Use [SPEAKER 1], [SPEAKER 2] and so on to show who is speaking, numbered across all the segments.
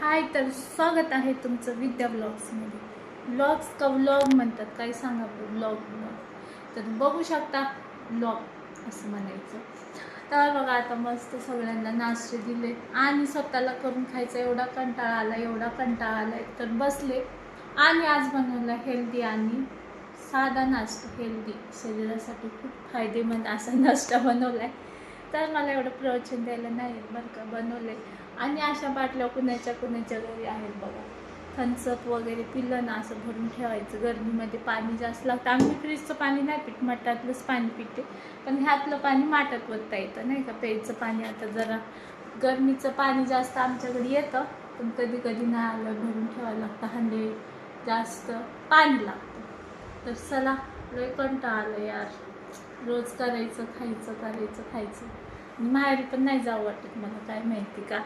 [SPEAKER 1] हाय तर स्वागत आहे तुमचं विद्या ब्लॉग्समध्ये. ब्लॉग्स का व्लॉग म्हणतात? काही सांगा ब्लॉग ब्लॉग. तर बघू शकता ब्लॉग असं म्हणायचं. तर बघा आता मस्त सगळ्यांना नाश्ते दिले. आणि स्वतःला करून खायचा एवढा कंटाळा आला एवढा कंटाळा आलाय. तर बसले. आणि आज बनवला हेल्दी आणि साधा नाश्ता हेल्दी शरीरासाठी खूप फायदेमंद असा नाश्ता बनवला आहे तर मला एवढं प्रवचन द्यायला नाही बरं का बनवलं आहे आणि अशा बाटल्या कुणाच्या कुणाच्या घरी आहेत बघा. थन्सअप वगैरे पिलं ना असं भरून ठेवायचं. गर्मीमध्ये पाणी जास्त लागतं. आम्ही फ्रीजचं पाणी नाही पित. मठातलंच पाणी पिते. पण ह्यातलं पाणी माठात वत्ता येतं नाही का? प्यायचं पाणी आता जरा गरमीचं पाणी जास्त आमच्याकडे येतं. पण कधी कधी नाही आलं भरून ठेवायला लागतं. हंडे जास्त पाणी लागतं. तर चला लय कंटाळा आलं यार. रोज करायचं खायचं करायचं खायचं. माहेरी पण नाही जावं वाटत मला काय माहिती का.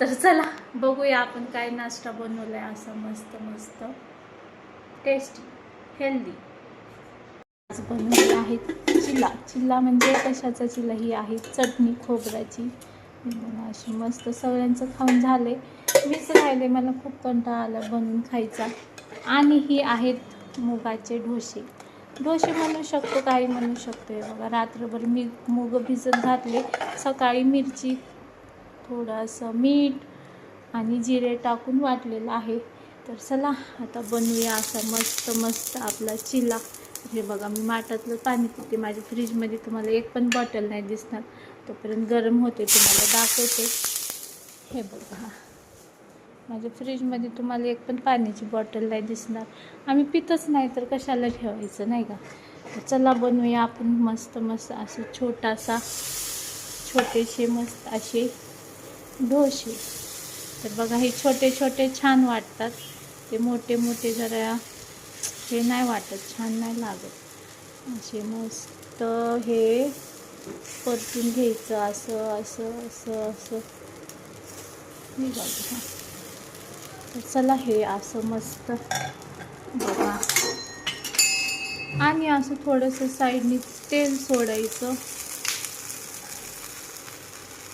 [SPEAKER 1] तर चला बघूया आपण काय नाश्ता बनवलाय असा मस्त मस्त. टेस्टी हेल्दी आज बनवले आहेत चिल्ला चिल्ला म्हणजे कशाचा चिल्ला ही आहे चटणी खोबऱ्याची. अशी मस्त सगळ्यांचं खाऊन झाले मीच राहिले मला खूप कंटाळा आला बनवून खायचा. आणि ही आहेत मुगाचे ढोसे ढोसे म्हणू शकतो काही म्हणू शकतो. हे बघा रात्रभर मी मूग भिजत घातले. सकाळी मिरची थोडंसं मीठ आणि जिरे टाकून वाटलेलं आहे. तर चला आता बनवूया असा मस्त मस्त आपला चिला. हे बघा मी माठातलं पाणी पिते. माझ्या फ्रीजमध्ये तुम्हाला एक पण बॉटल नाही दिसणार. तोपर्यंत गरम होते तुम्हाला दाखवते. हे बघा. माझ्या फ्रीजमध्ये तुम्हाला एक पण पाण्याची बॉटल नाही दिसणार. आम्ही पितच नाही तर कशाला ठेवायचं नाही का? चला बनवूया आपण मस्त मस्त असं छोटासा छोटेसे मस्त असे ढोसे तर बघा हे छोटे छोटे छान वाटतात. ते मोठे मोठे जरा हे नाही वाटत छान नाही लागत. असे मस्त हे परतून घ्यायचं असं असं असं असं. मी बघा. चला हे असं मस्त. बघा. आणि असं थोडंसं साईडनी तेल सोडायचं.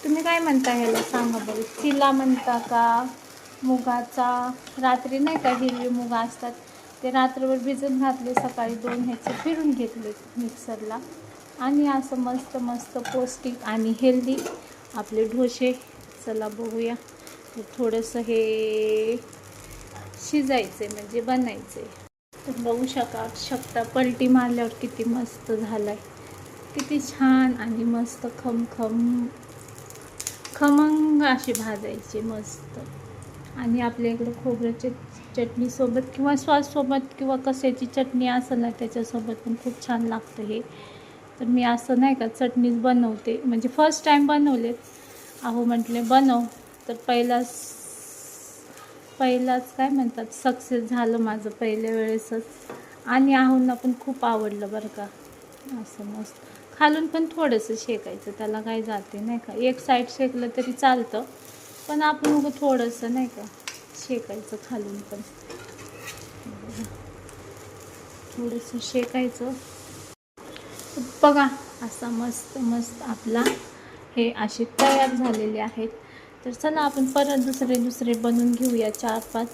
[SPEAKER 1] तुम्ही काय म्हणता ह्याला सांगा बरं? चिला म्हणता का? मुगाचा रात्री नाही का हिरवी मुगा असतात ते रात्रभर भिजत घातले सकाळी दोन ह्याचे फिरून घेतले मिक्सरला. आणि असं मस्त मस्त पौष्टिक आणि हेल्दी आपले ढोसे चला बघूया. थोडंसं हे शिजायचे म्हणजे बनायचे. तर बघू शका शकता पलटी मारल्यावर किती मस्त झालं आहे किती छान आणि मस्त खमखम खमंग असे भाजायचे मस्त. आणि आपल्या इकडं खोबऱ्याच्या चटणीसोबत किंवा सॉससोबत किंवा कशाची चटणी असेल ना त्याच्यासोबत पण खूप छान लागतं हे. तर मी असं नाही का चटणीच बनवते. म्हणजे फर्स्ट टाईम बनवलेत. अहो म्हटले बनव. तर पहिलाच पहिलाच काय म्हणतात सक्सेस झालं माझं पहिल्या वेळेसच. आणि आहोंना पण खूप आवडलं बरं का. असं मस्त. खालून पण थोडंसं शेकायचं त्याला काय जाते नाही का. एक साईड शेकलं तरी चालतं पण आपण उगं थोडंसं नाही का शेकायचं खालून पण. थोडंसं शेकायचं. बघा असा मस्त मस्त आपला हे असे तयार झालेले आहेत. तर चला आपण परत दुसरे दुसरे बनवून घेऊया चार पाच.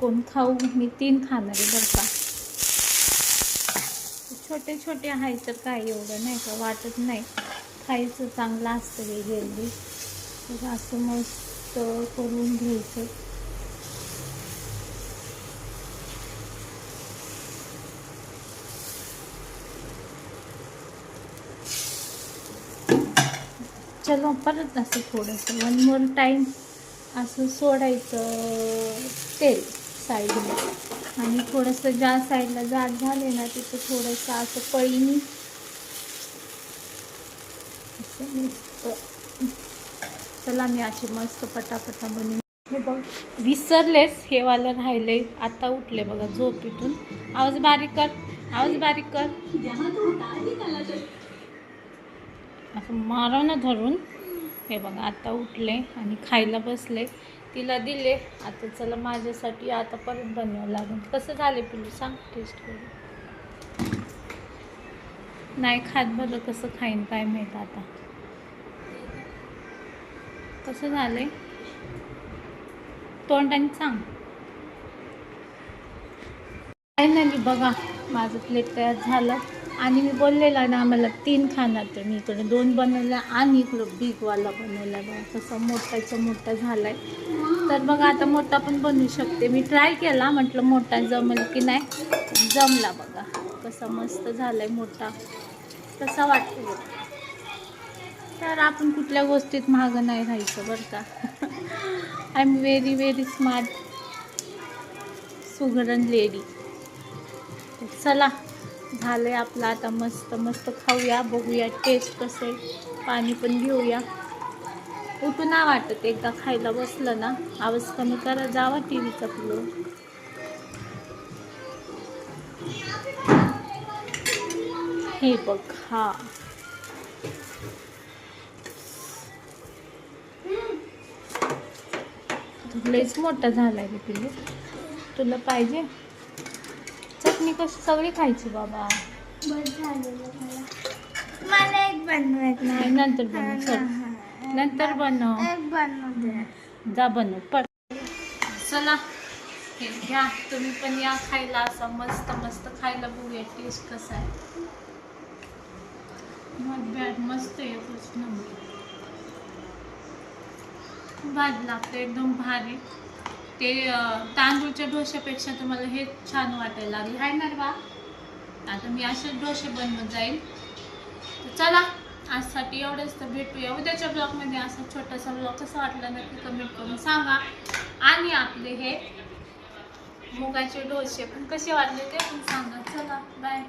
[SPEAKER 1] कोण खाऊ? मी तीन खाणार आहे बरं का. छोटे छोटे आहे तर काय एवढं नाही का वाटत नाही. खायचं चांगलं असतं हे हेल्दी तर असं मस्त करून घ्यायचं. चलो परत असं थोडंसं. वन मोर टाईम असं सोडायचं तेल साईडला. आणि थोडंसं ज्या साईडला जाड झाले ना तिथं थोडंसं असं पळीनी असं मस्त. चला मी अशी मस्त पटापटा बनवून हे बघ. विसरलेच हे वालं राहिले आता उठले बघा झोपेतून. आवाज बारीक कर. आवाज बारीक कर. असं मारावं धरून. हे बघा आता उठले आणि खायला बसले. तिला दिले. आता चला माझ्यासाठी आता परत बनवावं लागेल. कसं झाले पिलू सांग टेस्ट करू नाही खात बरं कसं खाईन काय माहीत आता. कसं झालंय? तोंडाने सांग. फायनली बघा माझं प्लेट तयार झालं. आणि मी बोललेला ना आम्हाला तीन खाणार तर मी इकडे दोन बनवला आणि इकडं बिगवाला बनवला बघा तसा मोठाचा मोठा आहे तर बघा आता मोठा पण बनवू शकते. मी ट्राय केला म्हटलं मोठा जमेल की नाही जमला बघा. कसा मस्त झालाय मोठा. कसा वाटतो तर आपण कुठल्या गोष्टीत महागं नाही राहायचं बरं का. I am very very smart Sugran lady चला. झालंय आपलं. आता मस्त मस्त खाऊया बघूया टेस्ट कसं आहे. पाणी पण घेऊया. उठू ना वाटत एकदा खायला बसलं ना. आवाज कमी करा जावा टी व्हीचा फ्लो हे बघ हा. लयच मोठा झालाय आहे तुला पाहिजे? चटणी कशी सगळी खायची बाबा.
[SPEAKER 2] मला एक बनवत
[SPEAKER 1] नाही नंतर बनव चल. नंतर बनव.
[SPEAKER 2] एक बनवू दे
[SPEAKER 1] जा बनव पड चला हे घ्या. तुम्ही पण या खायला. असं मस्त मस्त खायला बघूया. टेस्ट कसा आहे. नॉट बॅड मस्त आहे नंबर लागतं एकदम भारी. ते तांदूळच्या डोश्यापेक्षा तुम्हाला हे छान वाटायला लागले. आहे ना बा आता मी असेच डोसे बनवत जाईल तर चला आजसाठी एवढंच तर भेटूया. उद्याच्या ब्लॉगमध्ये असा छोटासा ब्लॉग कसा वाटला नक्की कमेंट करून सांगा. आणि आपले हे मुगाचे डोसे पण कसे वाटले ते पण सांगा. चला बाय